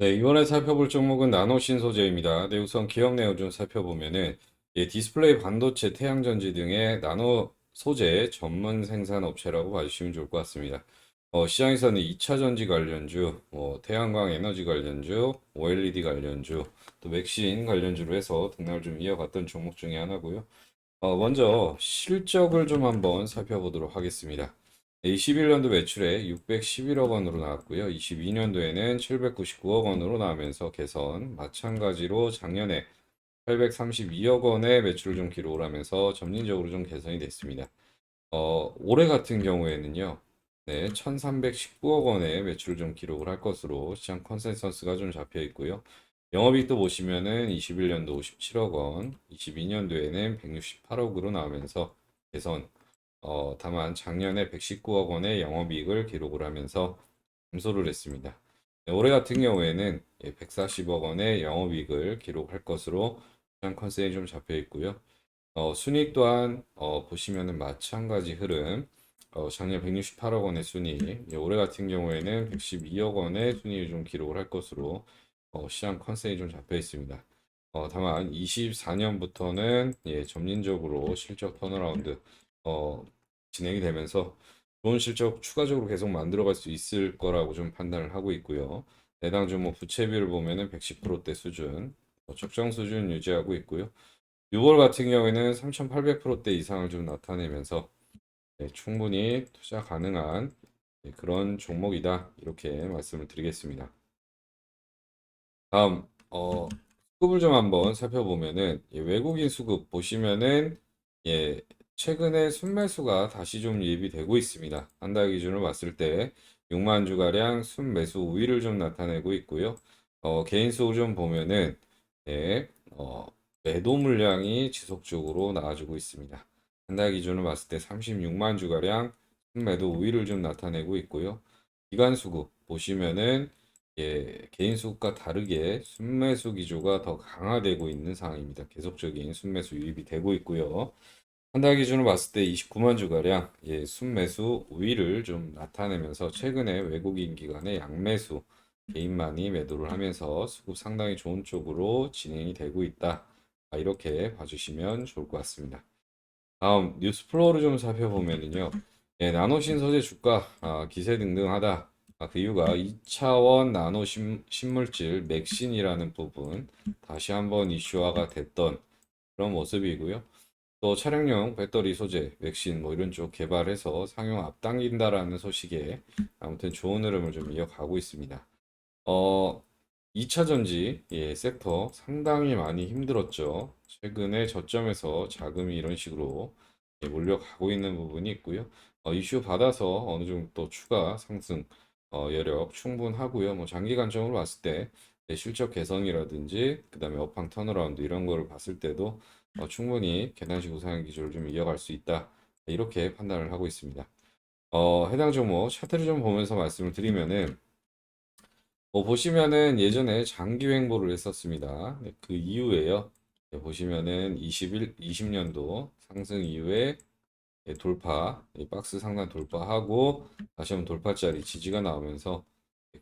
네, 이번에 살펴볼 종목은 나노신 소재입니다. 네, 우선 기업 내용 좀 살펴보면은 예, 디스플레이 반도체, 태양전지 등의 나노 소재 전문 생산 업체라고 봐주시면 좋을 것 같습니다. 어, 시장에서는 2차 전지 관련주, 뭐 태양광 에너지 관련주, OLED 관련주, 또 맥신 관련주로 해서 등락을 좀 이어갔던 종목 중에 하나고요. 어, 먼저 실적을 좀 한번 살펴보도록 하겠습니다. 21년도 매출에 611억 원으로 나왔고요. 22년도에는 799억 원으로 나오면서 개선, 마찬가지로 작년에 832억 원의 매출을 좀 기록을 하면서 점진적으로 좀 개선이 됐습니다. 어, 올해 같은 경우에는요, 네, 1319억 원의 매출을 좀 기록을 할 것으로 시장 컨센서스가 좀 잡혀 있고요. 영업이익도 보시면은 21년도 57억 원, 22년도에는 168억으로 나오면서 개선, 어, 다만 작년에 119억 원의 영업이익을 기록을 하면서 감소를 했습니다. 네, 올해 같은 경우에는 140억 원의 영업이익을 기록할 것으로 시장 컨센이 좀 잡혀 있고요. 어, 순이익 또한 어, 보시면은 마찬가지 흐름. 어, 작년 168억 원의 순이익, 예, 올해 같은 경우에는 112억 원의 순이익을 좀 기록을 할 것으로 어, 시장 컨센이 좀 잡혀 있습니다. 어, 다만 24년부터는 예, 점진적으로 실적 턴어라운드 어, 진행이 되면서 좋은 실적 추가적으로 계속 만들어갈 수 있을 거라고 좀 판단을 하고 있고요. 내당 주뭐 부채비를 보면은 110%대 수준, 어, 적정 수준 유지하고 있고요. 6월 같은 경우에는 3,800%대 이상을 좀 나타내면서 네, 충분히 투자 가능한 네, 그런 종목이다. 이렇게 말씀을 드리겠습니다. 다음, 어, 수급을 좀 한번 살펴보면은, 예, 외국인 수급 보시면은, 예, 최근에 순매수가 다시 좀 예비되고 있습니다. 한 달 기준으로 봤을 때 6만 주가량 순매수 우위를 좀 나타내고 있고요. 어, 개인 수를 좀 보면은, 예, 어, 매도 물량이 지속적으로 나와주고 있습니다. 한 달 기준으로 봤을 때 36만 주가량 순매도 우위를 좀 나타내고 있고요. 기관 수급 보시면은 예, 개인 수급과 다르게 순매수 기조가 더 강화되고 있는 상황입니다. 계속적인 순매수 유입이 되고 있고요. 한 달 기준으로 봤을 때 29만 주가량 예, 순매수 우위를 좀 나타내면서 최근에 외국인 기관의 양매수 개인만이 매도를 하면서 수급 상당히 좋은 쪽으로 진행이 되고 있다. 아, 이렇게 봐주시면 좋을 것 같습니다. 다음 뉴스 플로우를 좀 살펴보면은요. 예, 나노신 소재 주가 아, 기세 등등하다. 아, 그 이유가 2차원 나노 신, 신물질 맥신이라는 부분 다시 한번 이슈화가 됐던 그런 모습이고요. 또 차량용 배터리 소재 맥신 뭐 이런 쪽 개발해서 상용 앞당긴다라는 소식에 아무튼 좋은 흐름을 좀 이어가고 있습니다. 어, 2차 전지 예, 섹터 상당히 많이 힘들었죠. 최근에 저점에서 자금이 이런 식으로 예, 몰려가고 있는 부분이 있고요. 어, 이슈 받아서 어느 정도 또 추가 상승 어, 여력 충분하고요. 뭐 장기 관점으로 봤을 때 예, 실적 개선이라든지 그다음에 업황 턴어라운드 이런 거를 봤을 때도 어, 충분히 계단식 우상향 기조를 좀 이어갈 수 있다. 이렇게 판단을 하고 있습니다. 어, 해당 종목 차트를 좀 보면서 말씀을 드리면은 뭐 보시면은 예전에 장기 횡보를 했었습니다. 네, 그 이후에요. 네, 보시면은 21, 20년도 상승 이후에 예, 돌파, 이 박스 상단 돌파하고 다시 한번 돌파짜리 지지가 나오면서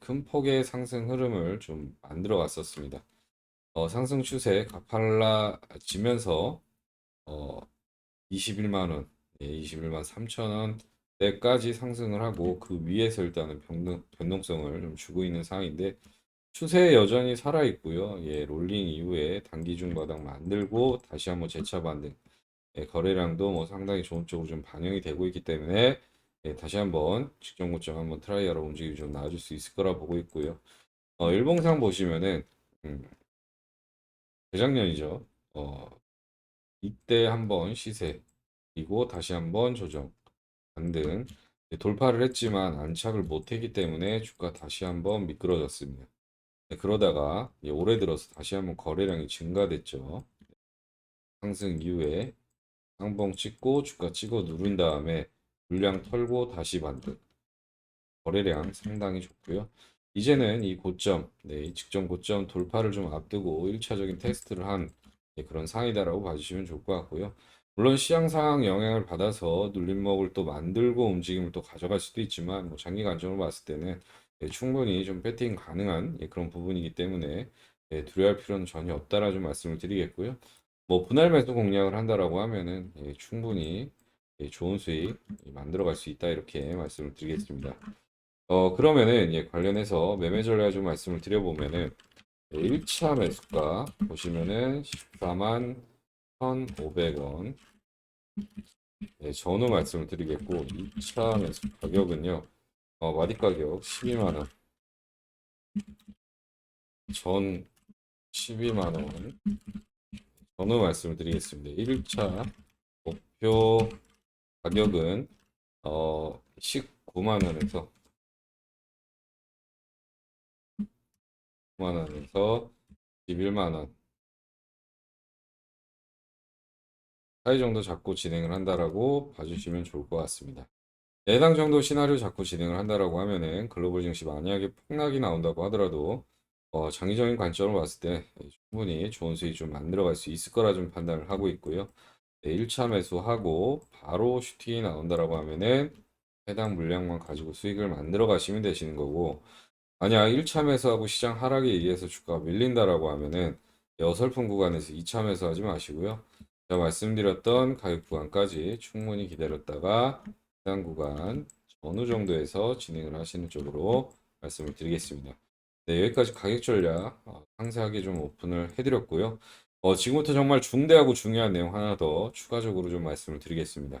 큰 폭의 상승 흐름을 좀 만들어 갔었습니다. 어, 상승 추세 가팔라지면서 어, 21만 원, 예, 21만 3천 원 때까지 상승을 하고 그 위에서 일단은 변동, 변동성을 좀 주고 있는 상황인데 추세 여전히 살아 있고요. 예, 롤링 이후에 단기 중 바닥 만들고 다시 한번 재차 반등. 예, 거래량도 뭐 상당히 좋은 쪽으로 좀 반영이 되고 있기 때문에 예, 다시 한번 직전 고점 한번 트라이하러 움직임이 좀 나아질 수 있을 거라 보고 있고요. 어, 일봉상 보시면은 음, 재작년이죠. 어, 이때 한번 시세 그리고 다시 한번 조정 반등 예, 돌파를 했지만 안착을 못했기 때문에 주가 다시 한번 미끄러졌습니다. 네, 그러다가 예, 올해 들어서 다시 한번 거래량이 증가됐죠. 상승 이후에 상봉 찍고 주가 찍어 누른 다음에 물량 털고 다시 반등. 거래량 상당히 좋고요. 이제는 이 고점, 네, 이 직전 고점 돌파를 좀 앞두고 1차적인 테스트를 한 네, 그런 상이다라고 봐주시면 좋을 것 같고요. 물론 시장 상황 영향을 받아서 눌림목을 또 만들고 움직임을 또 가져갈 수도 있지만 뭐 장기 관점으로 봤을 때는 예, 충분히 좀 배팅 가능한 예, 그런 부분이기 때문에 예, 두려워할 필요는 전혀 없다라 좀 말씀을 드리겠고요. 뭐 분할 매수 공략을 한다라고 하면은 예, 충분히 예, 좋은 수익 만들어갈 수 있다 이렇게 말씀을 드리겠습니다. 어 그러면은 예, 관련해서 매매 전략 좀 말씀을 드려보면은 예, 1차 매수가 보시면은 14만 1,500원. 예, 전후 말씀을 드리겠고 2차 매수 가격은요 어, 마디 가격 12만 원. 전 12만 원. 전후 말씀을 드리겠습니다. 1차 목표 가격은 어 19만 원에서 9만 원에서 11만 원 사이 정도 잡고 진행을 한다라고 봐주시면 좋을 것 같습니다. 해당 정도 시나리오 잡고 진행을 한다라고 하면은 글로벌 증시 만약에 폭락이 나온다고 하더라도 어, 장기적인 관점으로 봤을 때 충분히 좋은 수익 좀 만들어갈 수 있을 거라 좀 판단을 하고 있고요. 네, 1차 매수하고 바로 슈팅이 나온다라고 하면은 해당 물량만 가지고 수익을 만들어 가시면 되시는 거고 만약 1차 매수하고 시장 하락에 의해서 주가가 밀린다라고 하면은 이 어설픈 구간에서 2차 매수하지 마시고요. 제가 말씀드렸던 가격 구간까지 충분히 기다렸다가 해당 구간 어느 정도에서 진행을 하시는 쪽으로 말씀을 드리겠습니다. 네, 여기까지 가격 전략 어, 상세하게 좀 오픈을 해드렸고요. 어, 지금부터 정말 중대하고 중요한 내용 하나 더 추가적으로 좀 말씀을 드리겠습니다.